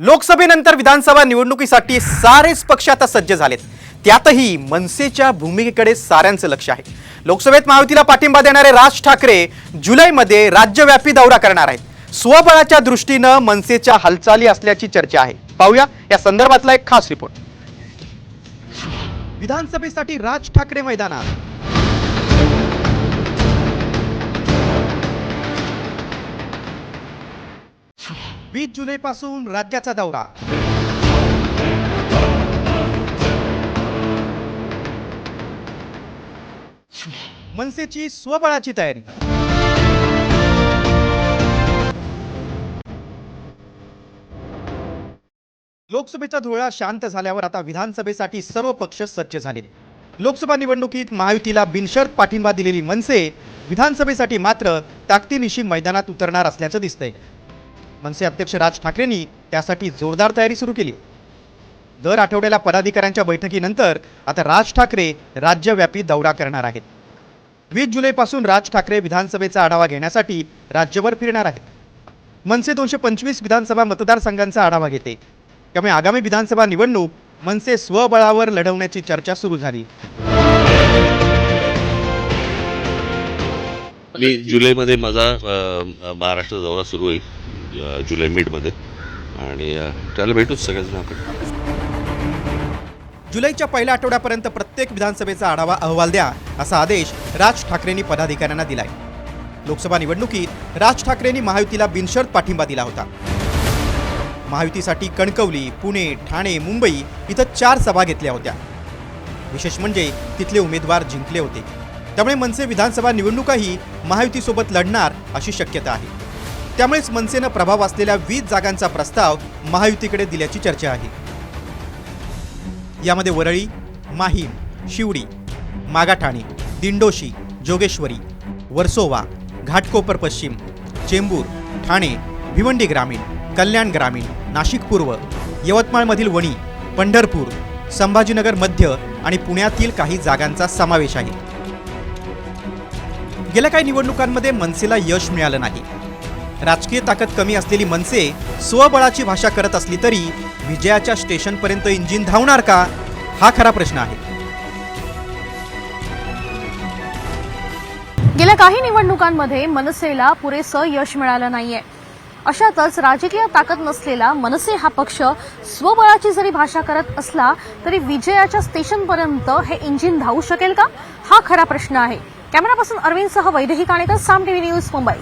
लोकसभेनंतर विधानसभा निवडणुकीसाठी सारेच पक्ष आता सज्ज झालेत. त्यातही मनसेच्या भूमिकेकडे साऱ्यांचं लक्ष आहे. लोकसभेत महायुतीला पाठिंबा देणारे राज ठाकरे जुलैमध्ये राज्यव्यापी दौरा करणार आहेत. स्वबळाच्या दृष्टीनं मनसेच्या हालचाली असल्याची चर्चा आहे. पाहूया या संदर्भातला एक खास रिपोर्ट. विधानसभेसाठी राज ठाकरे मैदानात. वीस जुलैपासून राज्याचा दौरा. मनसेची स्वबळाची तयारी. लोकसभेचा धुळा शांत झाल्यावर आता विधानसभेसाठी सर्व पक्ष सज्ज झाले लोकसभा निवडणुकीत महायुतीला बिनशर्त पाठिंबा दिलेली मनसे विधानसभेसाठी मात्र ताकदीनिशी मैदानात उतरणार असल्याचं दिसतंय. मनसे अध्यक्ष राज ठाकरेंनी त्यासाठी जोरदार तयारी सुरू केली. दर आठवड्याला पदाधिकाऱ्यांच्या बैठकीनंतर आता राज ठाकरे राज्यव्यापी दौरा करणार आहेत. वीस जुलैपासून राज ठाकरे विधानसभेचा आढावा घेण्यासाठी राज्यभर फिरणार आहेत. मनसे दोनशे पंचवीस विधानसभा मतदारसंघांचा आढावा घेते. त्यामुळे आगामी विधानसभा निवडणूक मनसे स्वबळावर लढवण्याची चर्चा सुरू झाली. मी जुलैमध्ये माझा महाराष्ट्र दौरा सुरू होईल. जुलै मिडमध्ये. आणि त्याला भेटूच सगळ्यांना आपण जुलैच्या पहिल्या आठवड्यापर्यंत प्रत्येक विधानसभेचा आढावा अहवाल द्या असा आदेश राज ठाकरेंनी पदाधिकाऱ्यांना दिलाय. लोकसभा निवडणुकीत राज ठाकरेंनी महायुतीला बिनशर्त पाठिंबा दिला होता. महायुतीसाठी कणकवली पुणे ठाणे मुंबई इथं चार सभा घेतल्या होत्या. विशेष म्हणजे तिथले उमेदवार जिंकले होते. त्यामुळे मनसे विधानसभा निवडणुकाही महायुतीसोबत लढणार अशी शक्यता आहे. त्यामुळेच मनसेनं प्रभाव असलेल्या वीस जागांचा प्रस्ताव महायुतीकडे दिल्याची चर्चा आहे. यामध्ये वरळी माहीम शिवडी मागाठाणे दिंडोशी जोगेश्वरी वर्सोवा घाटकोपर पश्चिम चेंबूर ठाणे भिवंडी ग्रामीण कल्याण ग्रामीण नाशिक पूर्व यवतमाळमधील वणी पंढरपूर संभाजीनगर मध्य आणि पुण्यातील काही जागांचा समावेश आहे. गेल्या काही निवडणुकांमध्ये मनसेला यश मिळालं नाही. राजकीय ताकद कमी असलेली मनसे स्वबळाची भाषा करत असली तरी विजयाच्या स्टेशनपर्यंत इंजिन धावणार का? हा खरा प्रश्न आहे. गेल्या काही निवडणुकांमध्ये मनसेला पुरेसं यश मिळालं नाहीये. अशातच राजकीय ताकद नसलेला मनसे हा पक्ष स्वबळाची जरी भाषा करत असला तरी विजयाच्या स्टेशनपर्यंत हे इंजिन धावू शकेल का? हा खरा प्रश्न आहे. कॅमेरापासून अरविंदसह वैदेही काणेकर साम टीव्ही न्यूज मुंबई.